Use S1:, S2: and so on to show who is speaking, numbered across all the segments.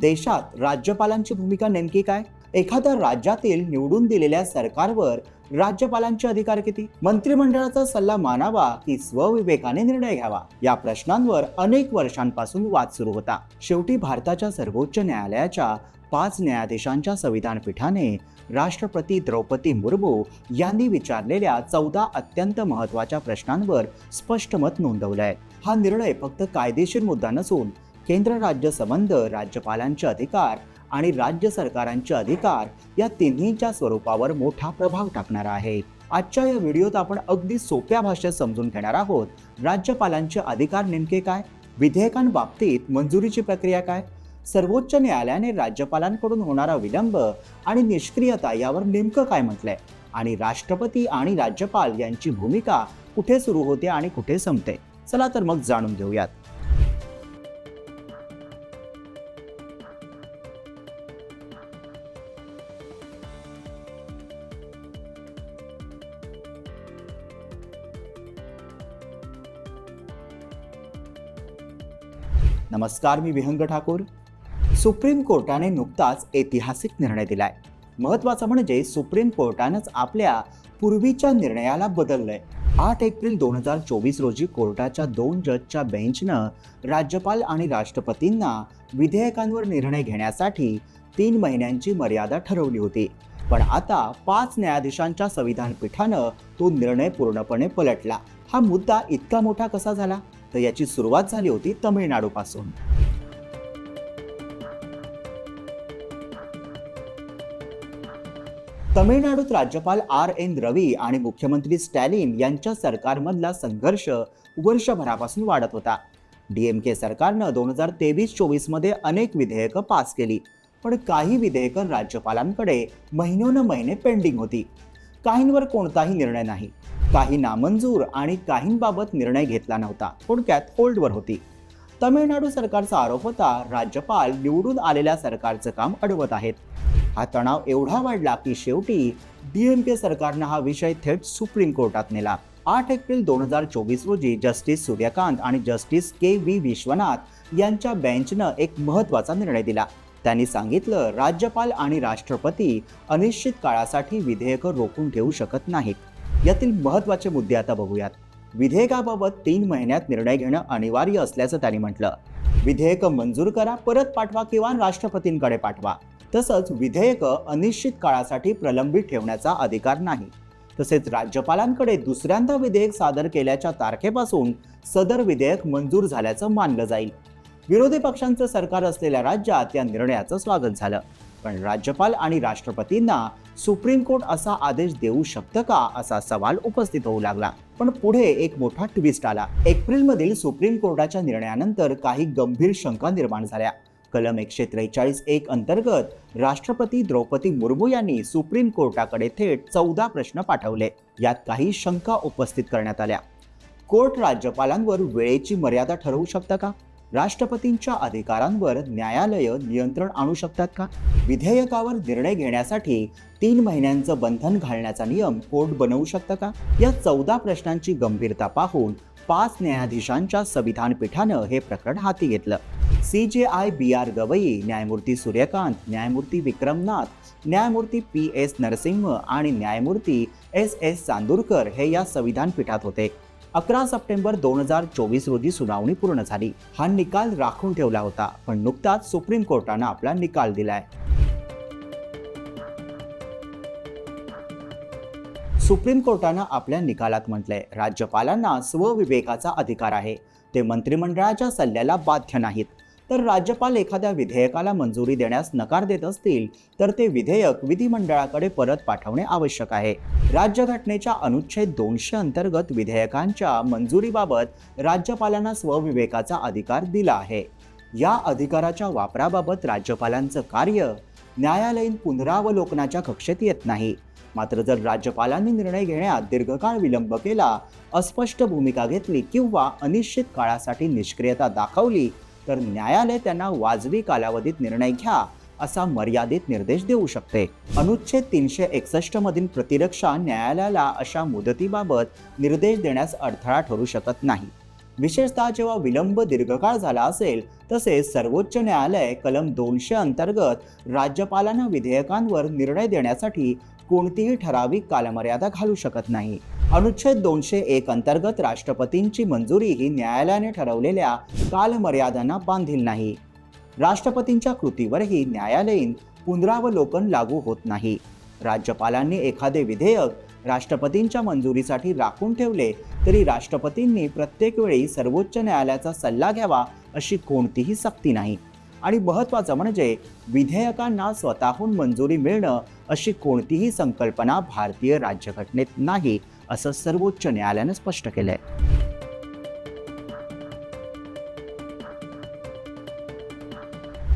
S1: देशात राज्यपालांची भूमिका नेमकी काय? एखाद्या राज्यातील निवडून दिलेल्या सरकारवर राज्यपालांचे अधिकार किती? मंत्रिमंडळाचा सल्ला मानावा की स्वविवेकाने निर्णय घ्यावा? या प्रश्नांवर अनेक वर्षांपासून वाद सुरू होता. शेवटी भारताच्या सर्वोच्च न्यायालयाच्या पाच न्यायाधीशांच्या संविधान पीठाने राष्ट्रपती द्रौपदी मुर्मू यांनी विचारलेल्या चौदा अत्यंत महत्त्वाच्या प्रश्नांवर स्पष्ट मत नोंदवलंय. हा निर्णय फक्त कायदेशीर मुद्दा नसून केंद्र राज्य संबंध राज्यपालांचे अधिकार आणि राज्य सरकारांचे अधिकार या तिन्हीच्या स्वरूपावर मोठा प्रभाव टाकणारा आहे. आजच्या या व्हिडिओत आपण अगदी सोप्या भाषेत समजून घेणार आहोत राज्यपालांचे अधिकार नेमके काय? विधेयकांबाबतीत मंजुरीची प्रक्रिया काय? सर्वोच्च न्यायालयाने राज्यपालांकडून होणारा विलंब आणि निष्क्रियता यावर नेमकं काय म्हटलंय? आणि राष्ट्रपती आणि राज्यपाल यांची भूमिका कुठे सुरू होते आणि कुठे संपते? चला तर मग जाणून घेऊयात. नमस्कार मी विहंग ठाकूर. सुप्रीम कोर्टाने नुकताच ऐतिहासिक निर्णय दिलाय. महत्वाचं म्हणजे सुप्रीम कोर्टानंच आपल्या पूर्वीच्या निर्णयाला बदललंय. आठ एप्रिल दोन हजार चोवीस रोजी कोर्टाच्या दोन जजच्या बेंचनं राज्यपाल आणि राष्ट्रपतींना विधेयकांवर निर्णय घेण्यासाठी तीन महिन्यांची मर्यादा ठरवली होती. पण आता पाच न्यायाधीशांच्या संविधान पीठानं तो निर्णय पूर्णपणे पलटला. हा मुद्दा इतका मोठा कसा झाला? तर याची सुरुवात झाली होती तमिळनाडूपासून. तमिळनाडूत राज्यपाल आर एन रवी आणि मुख्यमंत्री स्टॅलिन यांच्या सरकारमधला संघर्ष वर्षभरापासून वाढत होता. डीएमके सरकारनं दोन हजार तेवीस चोवीसमध्ये अनेक विधेयकं पास केली पण काही विधेयकं राज्यपालांकडे महिनोन महिने पेंडिंग होती. काहींवर कोणताही निर्णय नाही. काही नामंजूर आणि काहींबाबत निर्णय घेतला नव्हता. थोडक्यात होल्डवर होती. तमिळनाडू सरकारचा आरोप होता राज्यपाल निवडून आलेल्या सरकारचं काम अडवत आहेत. हा तणाव एवढा वाढला की शेवटी डीएमके सरकारनं हा विषय थेट सुप्रीम कोर्टात नेला. आठ एप्रिल दोन हजार चोवीस रोजी जस्टिस सूर्यकांत आणि जस्टिस के व्ही विश्वनाथ यांच्या बेंचनं एक महत्त्वाचा निर्णय दिला. त्यांनी सांगितलं राज्यपाल आणि राष्ट्रपती अनिश्चित काळासाठी विधेयकं रोखून ठेवू शकत नाहीत. यातील महत्त्वाचे मुद्दे आता बघूयात. विधेयकाबाबत तीन महिन्यात निर्णय घेणं अनिवार्य असल्याचं त्यांनी म्हटलं. विधेयक मंजूर करा परत पाठवा किंवा राष्ट्रपतींकडे पाठवा. तसंच विधेयक अनिश्चित काळासाठी प्रलंबित ठेवण्याचा अधिकार नाही. तसेच राज्यपालांकडे दुसऱ्यांदा विधेयक सादर केल्याच्या तारखेपासून सदर विधेयक मंजूर झाल्याचं मानलं जाईल. विरोधी पक्षांचं सरकार असलेल्या राज्यात या निर्णयाचं स्वागत झालं. पण राज्यपाल आणि राष्ट्रपतींना सुप्रीम कोर्ट असा आदेश देऊ शकतं का असा सवाल उपस्थित होऊ लागला. पण पुढे एक मोठा ट्विस्ट आला. एप्रिलमधील सुप्रीम कोर्टाच्या निर्णयानंतर काही गंभीर शंका निर्माण झाल्या. कलम एकशे त्रेचाळीस एक अंतर्गत राष्ट्रपती द्रौपदी मुर्मू यांनी सुप्रीम कोर्टाकडे थेट चौदा प्रश्न पाठवले. यात काही शंका उपस्थित करण्यात आल्या. कोर्ट राज्यपालांवर वेळेची मर्यादा ठरवू शकतं का? राष्ट्रपतींच्या अधिकारांवर न्यायालय नियंत्रण आणू शकतात का? विधेयकावर निर्णय घेण्यासाठी तीन महिन्यांचं बंधन घालण्याचा नियम कोर्ट बनवू शकतं का? या चौदा प्रश्नांची गंभीरता पाहून पाच न्यायाधीशांच्या संविधान पीठानं हे प्रकरण हाती घेतलं. सी जे आय बी आर गवई न्यायमूर्ती सूर्यकांत न्यायमूर्ती विक्रमनाथ न्यायमूर्ती पी एस नरसिंह आणि न्यायमूर्ती एस एस चांदूरकर हे या संविधान पीठात होते. अकरा सप्टेंबर दोन हजार चोवीस रोजी सुनावणी पूर्ण झाली. हा निकाल राखून ठेवला होता पण नुकताच सुप्रीम कोर्टानं आपला निकाल दिलाय. सुप्रीम कोर्टानं आपल्या निकालात म्हटलंय राज्यपालांना स्वविवेकाचा अधिकार आहे. ते मंत्रिमंडळाच्या सल्ल्याला बाध्य नाहीत. तर राज्यपाल एखाद्या विधेयकाला मंजुरी देण्यास नकार देत असतील तर ते विधेयक विधिमंडळाकडे परत पाठवणे आवश्यक आहे. राज्यघटनेच्या अनुच्छेद दोनशे अंतर्गत विधेयकांच्या मंजुरीबाबत राज्यपालांना स्वविवेकाचा अधिकार दिला आहे. या अधिकाराच्या वापराबाबत राज्यपालांचं कार्य न्यायालयीन पुनरावलोकनाच्या कक्षेत येत नाही. मात्र जर राज्यपालांनी निर्णय घेण्यात दीर्घकाळ विलंब केला अस्पष्ट भूमिका घेतली किंवा अनिश्चित काळासाठी निष्क्रियता दाखवली तर न्यायालय त्यांना वाजवी कालावधीत निर्णय घ्या असा मर्यादित निर्देश देऊ शकते. अनुच्छेद तीनशे एकसष्ट मधील प्रतिरक्षा न्यायालयाला अशा मुदतीबाबत निर्देश देण्यास अडथळा ठरू शकत नाही. विशेषतः जेव्हा विलंब दीर्घकाळ झाला असेल तसेच सर्वोच्च न्यायालय कलम दोनशे अंतर्गत राज्यपालांना विधेयकांवर निर्णय देण्यासाठी कोणतीही ठराविक कालमर्यादा घालू शकत नाही. अनुच्छेद दोनशे एक अंतर्गत राष्ट्रपतींची मंजुरी ही न्यायालयाने ठरवलेल्या कालमर्यादांना बांधील नाही. राष्ट्रपतींच्या कृतीवरही न्यायालयीन पुनरावलोकन लागू होत नाही. राज्यपालांनी एखादे विधेयक राष्ट्रपतींच्या मंजुरीसाठी राखून ठेवले तरी राष्ट्रपतींनी प्रत्येक वेळी सर्वोच्च न्यायालयाचा सल्ला घ्यावा अशी कोणतीही सक्ती नाही. आणि महत्त्वाचं म्हणजे विधेयकांना स्वतःहून मंजुरी मिळणं अशी कोणतीही संकल्पना भारतीय राज्यघटनेत नाही. असं सर्वोच्च न्यायालयानं स्पष्ट केलं आहे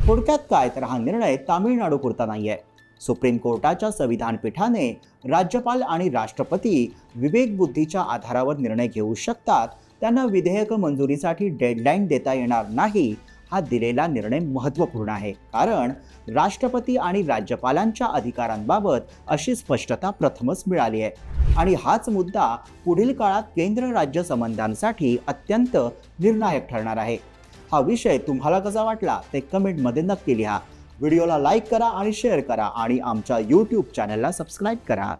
S1: थोडक्यात काय तर हा निर्णय तामिळनाडू पुरता नाहीये. सुप्रीम कोर्टाच्या संविधान पीठाने राज्यपाल आणि राष्ट्रपती विवेकबुद्धीच्या आधारावर निर्णय घेऊ शकतात त्यांना विधेयक मंजुरीसाठी डेडलाईन देता येणार नाही हा दिलेला निर्णय महत्त्वपूर्ण आहे. कारण राष्ट्रपती आणि राज्यपालांच्या अधिकारांबाबत अशी स्पष्टता प्रथमच मिळाली आहे. आणि हाच मुद्दा पुढील काळात केंद्र राज्य संबंधांसाठी अत्यंत निर्णायक ठरणार आहे. हा विषय तुम्हाला कसा वाटला ते कमेंटमध्ये नक्की लिहा. व्हिडिओला लाईक करा आणि शेअर करा आणि आमच्या यूट्यूब चॅनलला सबस्क्राईब करा.